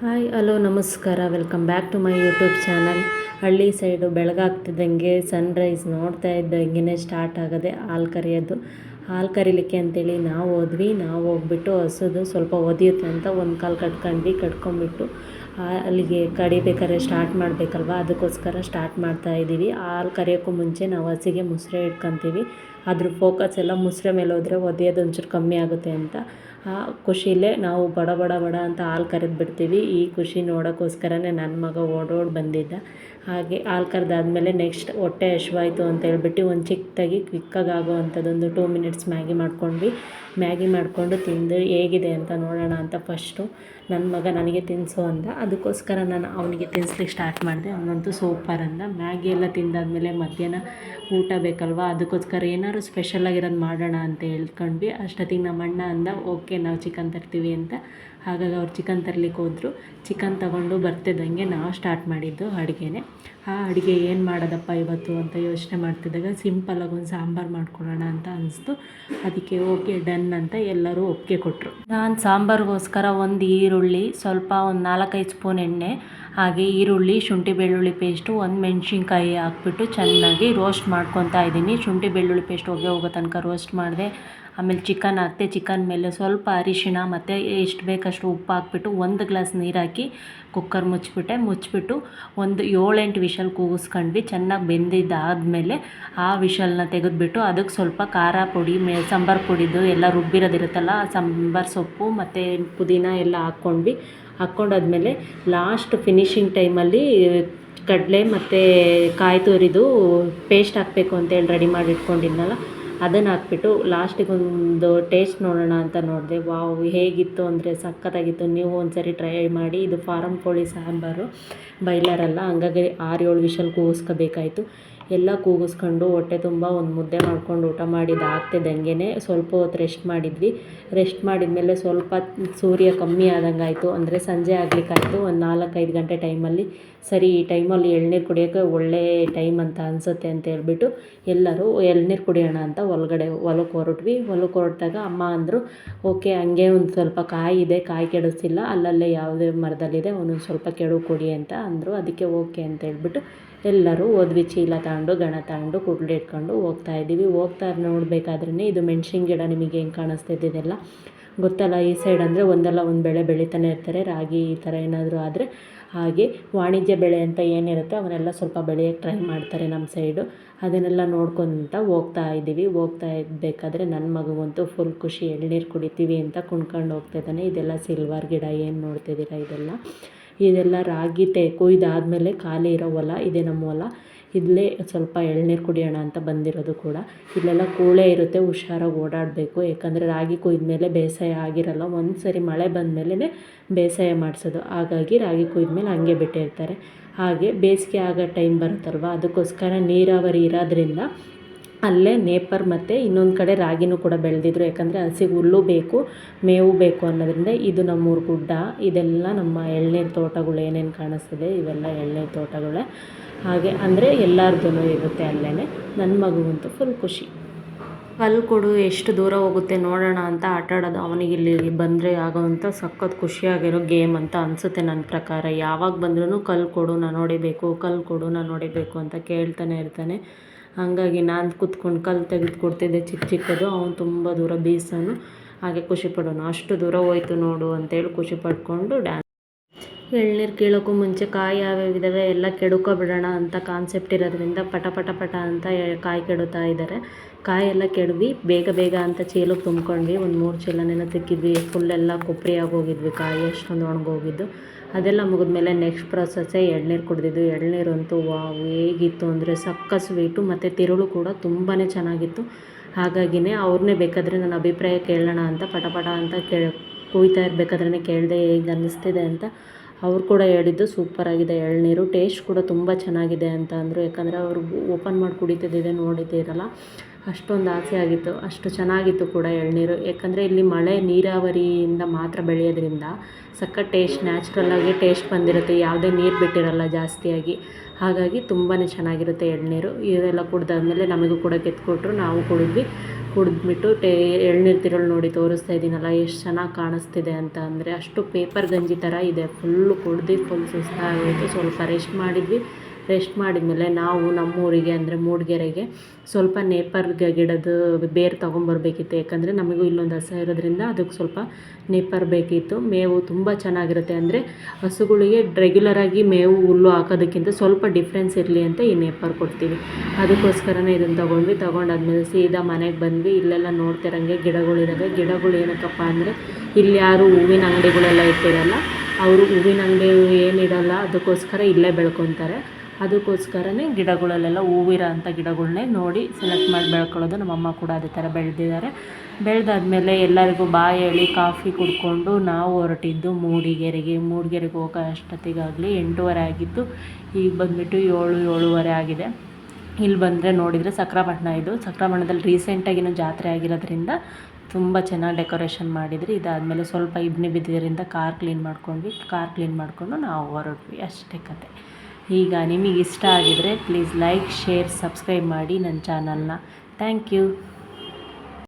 Hi, hello, ನಮಸ್ಕಾರ. Welcome back to my YouTube channel ಹಳ್ಳಿ side ಬೆಳಗಾಗ್ತಿದ್ದಂಗೆ ಸನ್ರೈಸ್ ನೋಡ್ತಾ ಇದ್ದಂಗೆ ಸ್ಟಾರ್ಟ್ ಆಗೋದೆ ಹಾಲು ಕರೆಯೋದು. ಹಾಲು ಕರೀಲಿಕ್ಕೆ ಅಂತೇಳಿ ನಾವು ಹೋದ್ವಿ. ನಾವು ಹೋಗ್ಬಿಟ್ಟು ಹಸುದು. ಸ್ವಲ್ಪ ಒದಿಯುತ್ತೆ ಅಂತ ಒಂದು ಕಾಲು ಕಟ್ಕೊಂಡ್ವಿ, ಕಟ್ಕೊಂಡ್ಬಿಟ್ಟು ಅಲ್ಲಿಗೆ ಕಡಿಬೇಕಾದ್ರೆ ಸ್ಟಾರ್ಟ್ ಮಾಡಬೇಕಲ್ವ? ಅದಕ್ಕೋಸ್ಕರ ಸ್ಟಾರ್ಟ್ ಮಾಡ್ತಾ ಇದ್ದೀವಿ ಹಾಲು ಕರೆಯೋಕ್ಕೂ ಮುಂಚೆ ನಾವು ಹಸಿಗೆ ಮೊಸರು ಇಟ್ಕೊತೀವಿ ಅದ್ರ ಫೋಕಸ್ ಎಲ್ಲ ಮುಸ್ರೆ ಮೇಲೆ ಹೋದರೆ ಒದೆಯೋದು ಒಂಚೂರು ಕಮ್ಮಿ ಆಗುತ್ತೆ ಅಂತ. ಆ ಖುಷಿಲೇ ನಾವು ಬಡ ಬಡ ಬಡ ಅಂತ ಹಾಲು ಕರೆದು ಬಿಡ್ತೀವಿ. ಈ ಖುಷಿ ನೋಡೋಕ್ಕೋಸ್ಕರನೇ ನನ್ನ ಮಗ ಓಡೋಡಿ ಬಂದಿದ್ದ. ಹಾಗೆ ಹಾಲು ಕರೆದಾದ್ಮೇಲೆ ನೆಕ್ಸ್ಟ್ ಹೊಟ್ಟೆ ಹಶ್ವಾಯಿತು ಅಂತ ಹೇಳ್ಬಿಟ್ಟು ಒಂದು ಚಿಕ್ಕದಾಗಿ ಕ್ವಿಕ್ಕಾಗಿ ಆಗೋ ಅಂಥದ್ದೊಂದು ಟೂ ಮಿನಿಟ್ಸ್ ಮ್ಯಾಗಿ ಮಾಡ್ಕೊಂಡ್ವಿ. ಮ್ಯಾಗಿ ಮಾಡಿಕೊಂಡು ತಿಂದು ಹೇಗಿದೆ ಅಂತ ನೋಡೋಣ ಅಂತ ಫಸ್ಟು ನನ್ನ ಮಗ ನನಗೆ ತಿನ್ನಿಸು ಅಂದ. ಅದಕ್ಕೋಸ್ಕರ ನಾನು ಅವನಿಗೆ ತಿನ್ನಿಸ್ಲಿಕ್ಕೆ ಸ್ಟಾರ್ಟ್ ಮಾಡಿದೆ. ಅವನಂತೂ ಸೂಪರ್ ಅಂದ. ಮ್ಯಾಗಿ ಎಲ್ಲ ತಿಂದಾದ್ಮೇಲೆ ಮಧ್ಯಾಹ್ನ ಊಟ ಬೇಕಲ್ವ? ಅದಕ್ಕೋಸ್ಕರ ಏನಾದ್ರು ಸ್ಪೆಷಲಾಗಿರೋದು ಮಾಡೋಣ ಅಂತ ಹೇಳ್ಕೊಂಡ್ವಿ. ಅಷ್ಟೊತ್ತಿಗೆ ನಮ್ಮ ಅಣ್ಣ ಅಂದ ಓಕೆ ನಾವು ಚಿಕನ್ ತರ್ತೀವಿ ಅಂತ. ಹಾಗಾಗಿ ಅವ್ರು ಚಿಕನ್ ತರಲಿಕ್ಕೆ ಹೋದರು. ಚಿಕನ್ ತಗೊಂಡು ಬರ್ತಿದ್ದಂಗೆ ನಾವು ಸ್ಟಾರ್ಟ್ ಮಾಡಿದ್ದು ಅಡುಗೆನೇ. ಆ ಅಡುಗೆ ಏನು ಮಾಡೋದಪ್ಪ ಇವತ್ತು ಅಂತ ಯೋಚನೆ ಮಾಡ್ತಿದ್ದಾಗ ಸಿಂಪಲಾಗಿ ಒಂದು ಸಾಂಬಾರು ಮಾಡ್ಕೊಳ್ಳೋಣ ಅಂತ ಅನಿಸ್ತು. ಅದಕ್ಕೆ ಓಕೆ ಡನ್ ಅಂತ ಎಲ್ಲರೂ ಒಪ್ಪಿಗೆ ಕೊಟ್ಟರು ನಾನು ಸಾಂಬಾರಿಗೋಸ್ಕರ ಒಂದು ಈರುಳ್ಳಿ, ಸ್ವಲ್ಪ ಒಂದು ನಾಲ್ಕೈದು ಸ್ಪೂನ್ ಎಣ್ಣೆ, ಹಾಗೆ ಈರುಳ್ಳಿ, ಶುಂಠಿ ಬೆಳ್ಳುಳ್ಳಿ ಪೇಸ್ಟು ಒಂದು ಮೆಣಸಿನ್ಕಾಯಿ ಹಾಕ್ಬಿಟ್ಟು ಚೆನ್ನಾಗಿ ರೋಸ್ಟ್ ಮಾಡ್ಕೊತಾ ಇದ್ದೀನಿ. ಶುಂಠಿ ಬೆಳ್ಳುಳ್ಳಿ ಪೇಸ್ಟ್ ಹೊಗೆ ಹೋಗೋ ತನಕ ರೋಸ್ಟ್ ಮಾಡಿದೆ. ಆಮೇಲೆ ಚಿಕನ್ ಹಾಕಿದೆ ಚಿಕನ್ ಮೇಲೆ ಸ್ವಲ್ಪ ಅರಿಶಿಣ ಮತ್ತು ಎಷ್ಟು ಬೇಕಷ್ಟು ಉಪ್ಪು ಹಾಕ್ಬಿಟ್ಟು ಒಂದು ಗ್ಲಾಸ್ ನೀರು ಹಾಕಿ ಕುಕ್ಕರ್ ಮುಚ್ಚಿಬಿಟ್ಟೆ ಮುಚ್ಚಿಬಿಟ್ಟು ಒಂದು ಏಳೆಂಟು ವಿಷಲ್ ಕೂಗಿಸ್ಕೊಂಡ್ವಿ. ಚೆನ್ನಾಗಿ ಬೆಂದಿದ್ದಾದಮೇಲೆ ಆ ವಿಷಲ್ನ ತೆಗೆದುಬಿಟ್ಟು ಅದಕ್ಕೆ ಸ್ವಲ್ಪ ಖಾರ ಪುಡಿ, ಮೇ, ಸಾಂಬಾರು ಪುಡಿದು ಎಲ್ಲ ರುಬ್ಬಿರೋದಿರುತ್ತಲ್ಲ ಸಾಂಬಾರು ಸೊಪ್ಪು ಮತ್ತು ಪುದೀನ ಎಲ್ಲ ಹಾಕ್ಕೊಂಡ್ವಿ. ಹಾಕ್ಕೊಂಡಾದ್ಮೇಲೆ ಲಾಸ್ಟ್ ಫಿನಿಶಿಂಗ್ ಟೈಮಲ್ಲಿ ಕಡಲೆ ಮತ್ತು ಕಾಯಿ ತುರಿದು ಪೇಸ್ಟ್ ಹಾಕಬೇಕು ಅಂತೇಳಿ ರೆಡಿ ಮಾಡಿ ಇಟ್ಕೊಂಡಿದ್ನಲ್ಲ, ಅದನ್ನು ಹಾಕ್ಬಿಟ್ಟು ಲಾಸ್ಟಿಗೆ ಒಂದು ಟೇಸ್ಟ್ ನೋಡೋಣ ಅಂತ ನೋಡಿದೆ. ವಾವ್ ಹೇಗಿತ್ತು ಅಂದರೆ ಸಖತ್ತಾಗಿತ್ತು. ನೀವು ಒಂದು ಸರಿ ಟ್ರೈ ಮಾಡಿ. ಇದು ಫಾರಮ್ ಕೋಳಿ ಸಾಂಬಾರು ಬೈಲರಲ್ಲ ಹಂಗಾಗಿ ಆರು ಏಳು ವಿಷಲ್ ಕೂಗಿಸ್ಕೋಬೇಕಾಯ್ತು. ಎಲ್ಲ ಕೂಗಿಸ್ಕೊಂಡು ಹೊಟ್ಟೆ ತುಂಬ ಒಂದು ಮುದ್ದೆ ಮಾಡ್ಕೊಂಡು ಊಟ ಮಾಡಿದ್ದು ಆಗ್ತಿದ್ದಂಗೆ ಸ್ವಲ್ಪ ಹೊತ್ತು ರೆಸ್ಟ್ ಮಾಡಿದ್ವಿ. ರೆಸ್ಟ್ ಮಾಡಿದ್ಮೇಲೆ ಸ್ವಲ್ಪ ಸೂರ್ಯ ಕಮ್ಮಿ ಆದಂಗೆ ಆಯಿತು ಅಂದರೆ ಸಂಜೆ ಆಗ್ಲಿಕ್ಕಾಯಿತು. ಒಂದು ನಾಲ್ಕೈದು ಗಂಟೆ ಟೈಮಲ್ಲಿ ಸರಿ ಈ ಟೈಮಲ್ಲಿ ಎಳ್ನೀರು ಕುಡಿಯೋಕ್ಕೆ ಒಳ್ಳೆ ಟೈಮ್ ಅಂತ ಅನಿಸುತ್ತೆ ಅಂತ ಹೇಳ್ಬಿಟ್ಟು ಎಲ್ಲರೂ ಎಳ್ನೀರು ಕುಡಿಯೋಣ ಅಂತ ಒಳಗಡೆ ಹೊಲಕ್ಕೆ ಹೊರಟ್ವಿ. ಹೊಲಕ್ಕೆ ಹೊರಟಾಗ ಅಮ್ಮ ಅಂದರು, ಓಕೆ, ಹಂಗೆ ಒಂದು ಸ್ವಲ್ಪ ಕಾಯಿ ಇದೆ, ಕಾಯಿ ಕೆಡಿಸಿಲ್ಲ ಅಲ್ಲಲ್ಲೇ ಯಾವುದೇ ಮರದಲ್ಲಿದೆ, ಒಂದೊಂದು ಸ್ವಲ್ಪ ಕೆಡು ಕೊಡಿ ಅಂತ ಅಂದರು. ಅದಕ್ಕೆ ಓಕೆ ಅಂತ ಹೇಳ್ಬಿಟ್ಟು ಎಲ್ಲರೂ ಓದ್ವಿ, ಚೀಲ ತಗೊಂಡು ಗಣ ತಗೊಂಡು ಕುಡ್ಲು ಇಟ್ಕೊಂಡು ಹೋಗ್ತಾ ಇದ್ದೀವಿ. ಹೋಗ್ತಾ ನೋಡಬೇಕಾದ್ರೆ ಇದು ಮೆಣ್ಸಿನ ಗಿಡ ನಿಮಗೆ ಹೆಂಗೆ ಕಾಣಿಸ್ತಿದ್ದಿದೆಲ್ಲ ಗೊತ್ತಲ್ಲ. ಈ ಸೈಡ್ ಅಂದರೆ ಒಂದಲ್ಲ, ಒಂದು ಬೆಳೆ ಬೆಳೀತಾನೆ ಇರ್ತಾರೆ. ರಾಗಿ ಈ ಥರ ಏನಾದರೂ ಆದರೆ ಹಾಗೆ ವಾಣಿಜ್ಯ ಬೆಳೆ ಅಂತ ಏನಿರುತ್ತೆ ಅವನ್ನೆಲ್ಲ ಸ್ವಲ್ಪ ಬೆಳೆಯೋಕ್ಕೆ ಟ್ರೈ ಮಾಡ್ತಾರೆ ನಮ್ಮ ಸೈಡು ಅದನ್ನೆಲ್ಲ ನೋಡ್ಕೊತ ಹೋಗ್ತಾ ಇದ್ದೀವಿ. ಹೋಗ್ತಾ ಇದ್ಬೇಕಾದ್ರೆ ನನ್ನ ಮಗುವಂತೂ ಫುಲ್ ಖುಷಿ ಎಳ್ನೀರು ಕುಡಿತೀವಿ ಅಂತ ಕುಣ್ಕೊಂಡು ಹೋಗ್ತಾ ಇದ್ದಾನೆ. ಇದೆಲ್ಲ ಸಿಲ್ವರ್ ಗಿಡ ಏನು ನೋಡ್ತಿದ್ದೀರಾ ಇದೆಲ್ಲ. ಇದೆಲ್ಲ ರಾಗಿ ತೆ ಕೊಯ್ದಾದಮೇಲೆ ಖಾಲಿ ಇರೋ ಹೊಲ, ಇದೆ ನಮ್ಮ ಹೊಲ. ಇಲ್ಲೇ ಸ್ವಲ್ಪ ಎಳ್ನೀರು ಕುಡಿಯೋಣ ಅಂತ ಬಂದಿರೋದು ಕೂಡ. ಇಲ್ಲೆಲ್ಲ ಕೂಳೆ ಇರುತ್ತೆ, ಹುಷಾರಾಗಿ ಓಡಾಡಬೇಕು. ಯಾಕಂದರೆ ರಾಗಿ ಕೊಯ್ದಮೇಲೆ ಬೇಸಾಯ ಆಗಿರಲ್ಲ ಒಂದು ಸರಿ ಮಳೆ ಬಂದಮೇಲೆ ಬೇಸಾಯ ಮಾಡಿಸೋದು. ಹಾಗಾಗಿ ರಾಗಿ ಕೊಯ್ದಮೇಲೆ ಹಂಗೆ ಬಿಟ್ಟಿರ್ತಾರೆ. ಹಾಗೆ ಬೇಸಿಗೆ ಆಗೋ ಟೈಮ್ ಬರುತ್ತಲ್ವ? ಅದಕ್ಕೋಸ್ಕರ ನೀರಾವರಿ ಇರೋದ್ರಿಂದ ಅಲ್ಲೇ ನೇಪರ್ ಮತ್ತು ಇನ್ನೊಂದು ಕಡೆ ರಾಗಿನೂ ಕೂಡ ಬೆಳೆದಿದ್ರು. ಯಾಕಂದರೆ ಹಸಿಗೆ ಹುಲ್ಲು ಬೇಕು, ಮೇವು ಬೇಕು ಅನ್ನೋದರಿಂದ ಇದು ನಮ್ಮೂರ ಗುಡ್ಡ. ಇದೆಲ್ಲ ನಮ್ಮ ಎಳ್ನೀರು ತೋಟಗಳು ಏನೇನು ಕಾಣಿಸ್ತದೆ, ಇವೆಲ್ಲ ಎಳ್ನೀರು ತೋಟಗಳೇ. ಹಾಗೆ ಅಂದರೆ ಎಲ್ಲರದ್ದು ಇರುತ್ತೆ ಅಲ್ಲೇ ನನ್ನ ಮಗುವಂತೂ ಫುಲ್ ಖುಷಿ. ಕಲ್ಲು ಕೊಡು, ಎಷ್ಟು ದೂರ ಹೋಗುತ್ತೆ ನೋಡೋಣ ಅಂತ ಆಟ ಆಡೋದು ಅವನಿಗೆ ಇಲ್ಲಿ ಬಂದರೆ ಆಗೋವಂಥ ಸಖತ್ ಖುಷಿಯಾಗಿರೋ ಗೇಮ್ ಅಂತ ಅನಿಸುತ್ತೆ ನನ್ನ ಪ್ರಕಾರ. ಯಾವಾಗ ಬಂದ್ರೂ ಕಲ್ಲು ಕೊಡು ನಾನು ನೋಡಿಬೇಕು, ಕಲ್ಲು ಕೊಡು ನಾನು ನೋಡಿಬೇಕು ಅಂತ ಕೇಳ್ತಾನೆ ಇರ್ತಾನೆ. ಹಾಗಾಗಿ ನಾನು ಕೂತ್ಕೊಂಡು ಕಲ್ಲು ತೆಗೆದು ಕೊಡ್ತಿದ್ದೆ ಚಿಕ್ಕ ಚಿಕ್ಕದು, ಅವನು ತುಂಬ ದೂರ ಬೀಸೋನು. ಹಾಗೆ ಖುಷಿ ಪಡೋನು. ಅಷ್ಟು ದೂರ ಹೋಯ್ತು ನೋಡು ಅಂತೇಳಿ ಖುಷಿ ಪಡ್ಕೊಂಡು ಡ್ಯಾನ್ಸ್ ಎಳ್ನೀರು ಕೀಳೋಕ್ಕೂ ಮುಂಚೆ ಕಾಯಿ ಯಾವ್ಯಾವ ಇದ್ದಾವೆ ಎಲ್ಲ ಕೆಡ್ಕೊಬಿಡೋಣ ಅಂತ ಕಾನ್ಸೆಪ್ಟ್ ಇರೋದ್ರಿಂದ ಪಟ ಪಟ ಪಟ ಅಂತ ಕಾಯಿ ಕೆಡುತ್ತಾ ಇದ್ದಾರೆ ಕಾಯಿ ಎಲ್ಲ ಕೆಡವಿ, ಬೇಗ ಬೇಗ ಅಂತ ಚೀಲಕ್ಕೆ ತುಂಬ್ಕೊಂಡ್ವಿ. ಒಂದು ಮೂರು ಚೀಲನೇನೋ ತಿಕ್ಕಿದ್ವಿ. ಫುಲ್ಲೆಲ್ಲ ಕೊಬ್ಬರಿ ಆಗೋಗಿದ್ವಿ ಕಾಯಿ ಅಷ್ಟೊಂದು ಒಣಗೋಗಿದ್ದು. ಅದೆಲ್ಲ ಮುಗಿದ್ಮೇಲೆ ನೆಕ್ಸ್ಟ್ ಪ್ರೊಸೆಸ್ಸೇ ಎಳ್ನೀರು ಕುಡಿದಿದ್ದು. ಎಳ್ನೀರು ಅಂತೂ ವಾವ್, ಹೇಗಿತ್ತು ಅಂದರೆ ಸಕ್ಕ ಸ್ವೀಟು ಮತ್ತು ತಿರುಳು ಕೂಡ ತುಂಬಾ ಚೆನ್ನಾಗಿತ್ತು. ಹಾಗಾಗಿನೇ ಅವ್ರನ್ನೇ ಬೇಕಾದರೆ ನನ್ನ ಅಭಿಪ್ರಾಯ ಕೇಳೋಣ ಅಂತ ಪಟ ಪಟ ಅಂತ ಕೇಳಿ, ಕುಯ್ತಾ ಇರಬೇಕಾದ್ರೆ ಕೇಳಿದೆ ಹೇಗೆ ಅನ್ನಿಸ್ತಿದೆ ಅಂತ ಅವ್ರು ಕೂಡ ಹೇಳಿದ್ದು ಸೂಪರಾಗಿದೆ ಎಳನೀರು ಟೇಸ್ಟ್ ಕೂಡ ತುಂಬ ಚೆನ್ನಾಗಿದೆ ಅಂತ ಅಂದರು. ಯಾಕಂದರೆ ಅವರು ಓಪನ್ ಮಾಡಿ ಕುಡಿತಿದ್ದಿದೆ ನೋಡಿದ್ದೀರಲ್ಲ ಅಷ್ಟೊಂದು ಆಸೆ ಆಗಿತ್ತು, ಅಷ್ಟು ಚೆನ್ನಾಗಿತ್ತು ಕೂಡ ಎಳನೀರು. ಯಾಕಂದರೆ ಇಲ್ಲಿ ಮಳೆ ನೀರಾವರಿಯಿಂದ ಮಾತ್ರ ಬೆಳೆಯೋದ್ರಿಂದ ಸಖತ್ ಟೇಸ್ಟ್ ನ್ಯಾಚುರಲ್ಲಾಗಿ ಟೇಸ್ಟ್ ಬಂದಿರುತ್ತೆ. ಯಾವುದೇ ನೀರು ಬಿಟ್ಟಿರಲ್ಲ ಜಾಸ್ತಿಯಾಗಿ. ಹಾಗಾಗಿ ತುಂಬಾ ಚೆನ್ನಾಗಿರುತ್ತೆ ಎಳನೀರು. ಇದೆಲ್ಲ ಕುಡ್ದಾದ್ಮೇಲೆ ನಮಗೂ ಕೂಡ ಕೆತ್ಕೊಟ್ರು, ನಾವು ಕುಡಿದ್ವಿ. ಕುಡಿದ್ಬಿಟ್ಟು ಟೇ, ಎಳ್ನೀರು ತಿರುಳು ನೋಡಿ ತೋರಿಸ್ತಾ ಇದ್ದೀನಲ್ಲ, ಎಷ್ಟು ಚೆನ್ನಾಗಿ ಕಾಣಿಸ್ತಿದೆ ಅಂತ ಅಂದರೆ ಅಷ್ಟು ಪೇಪರ್ ಗಂಜಿ ಥರ ಇದೆ. ಫುಲ್ಲು ಕುಡ್ದು ಫುಲ್ ಸುಸ್ತಾಗೋಯಿತು ಸ್ವಲ್ಪ ರೆಸ್ಟ್ ಮಾಡಿದ್ವಿ. ರೆಸ್ಟ್ ಮಾಡಿದ್ಮೇಲೆ ನಾವು ನಮ್ಮೂರಿಗೆ ಅಂದರೆ ಮೂಡಿಗೆರೆಗೆ ಸ್ವಲ್ಪ ನೇಪರ್ ಗಿಡದ ಬೇರು ತೊಗೊಂಬರ್ಬೇಕಿತ್ತು. ಯಾಕಂದರೆ ನಮಗೂ ಇಲ್ಲೊಂದು ಹಸ ಇರೋದ್ರಿಂದ ಅದಕ್ಕೆ ಸ್ವಲ್ಪ ನೇಪರ್ ಬೇಕಿತ್ತು. ಮೇವು ತುಂಬ ಚೆನ್ನಾಗಿರುತ್ತೆ. ಅಂದರೆ ಹಸುಗಳಿಗೆ ರೆಗ್ಯುಲರಾಗಿ ಮೇವು ಹುಲ್ಲು ಹಾಕೋದಕ್ಕಿಂತ ಸ್ವಲ್ಪ ಡಿಫ್ರೆನ್ಸ್ ಇರಲಿ ಅಂತ ಈ ನೇಪರ್ ಕೊಡ್ತೀವಿ. ಅದಕ್ಕೋಸ್ಕರನೇ ಇದನ್ನು ತೊಗೊಂಡ್ವಿ. ತೊಗೊಂಡಾದ್ಮೇಲೆ ಸೀದಾ ಮನೆಗೆ ಬಂದ್ವಿ. ಇಲ್ಲೆಲ್ಲ ನೋಡ್ತಿರಂಗೆ ಗಿಡಗಳಿದ್ದಾವೆ ಗಿಡಗಳು ಏನಕ್ಕಪ್ಪ ಅಂದರೆ ಇಲ್ಲಿ ಯಾರು ಹೂವಿನ ಅಂಗಡಿಗಳೆಲ್ಲ ಇಟ್ಟಿರಲ್ಲ, ಅವರು ಹೂವಿನ ಅಂಗಡಿ ಏನಿಡಲ್ಲ, ಅದಕ್ಕೋಸ್ಕರ ಇಲ್ಲೇ ಬೆಳ್ಕೊತಾರೆ. ಅದಕ್ಕೋಸ್ಕರನೇ ಗಿಡಗಳಲ್ಲೆಲ್ಲ ಹೂವಿರೋ ಅಂಥ ಗಿಡಗಳನ್ನೇ ನೋಡಿ ಸೆಲೆಕ್ಟ್ ಮಾಡಿ ಬೆಳ್ಕೊಳ್ಳೋದು ನಮ್ಮಮ್ಮ ಕೂಡ ಅದೇ ಥರ ಬೆಳೆದಿದ್ದಾರೆ. ಬೆಳೆದಾದ್ಮೇಲೆ ಎಲ್ಲರಿಗೂ ಬಾಯಿ ಹೇಳಿ ಕಾಫಿ ಕುಡ್ಕೊಂಡು ನಾವು ಹೊರಟಿದ್ದು ಮೂಡಿಗೆರೆಗೆ. ಮೂಡಿಗೆರೆಗೆ ಹೋಗೋ ಅಷ್ಟೊತ್ತಿಗಾಗಲಿ ಎಂಟೂವರೆ ಆಗಿತ್ತು ಈಗ ಬಂದುಬಿಟ್ಟು ಏಳು, ಏಳುವರೆ ಆಗಿದೆ. ಇಲ್ಲಿ ಬಂದರೆ ನೋಡಿದರೆ ಸಕ್ರಪಟ್ಟಣ ಇದು. ಸಕ್ರಪಟ್ಟಣದಲ್ಲಿ ರೀಸೆಂಟಾಗಿನೂ ಜಾತ್ರೆ ಆಗಿರೋದ್ರಿಂದ ತುಂಬ ಚೆನ್ನಾಗಿ ಡೆಕೋರೇಷನ್ ಮಾಡಿದ್ರಿ. ಇದಾದಮೇಲೆ ಸ್ವಲ್ಪ ಇಬ್ಬನಿ ಬಿದ್ದಿದ್ದರಿಂದ ಕಾರ್ ಕ್ಲೀನ್ ಮಾಡ್ಕೊಂಡ್ವಿ. ಕಾರ್ ಕ್ಲೀನ್ ಮಾಡಿಕೊಂಡು ನಾವು ಹೊರಟ್ವಿ. ಅಷ್ಟೇ ಕತೆ. ಈಗ ನಿಮಗೆ ಇಷ್ಟ ಆಗಿದರೆ ಪ್ಲೀಸ್ ಲೈಕ್ ಶೇರ್ ಸಬ್ಸ್ಕ್ರೈಬ್ ಮಾಡಿ ನನ್ನ ಚಾನಲ್ನ ಥ್ಯಾಂಕ್ ಯು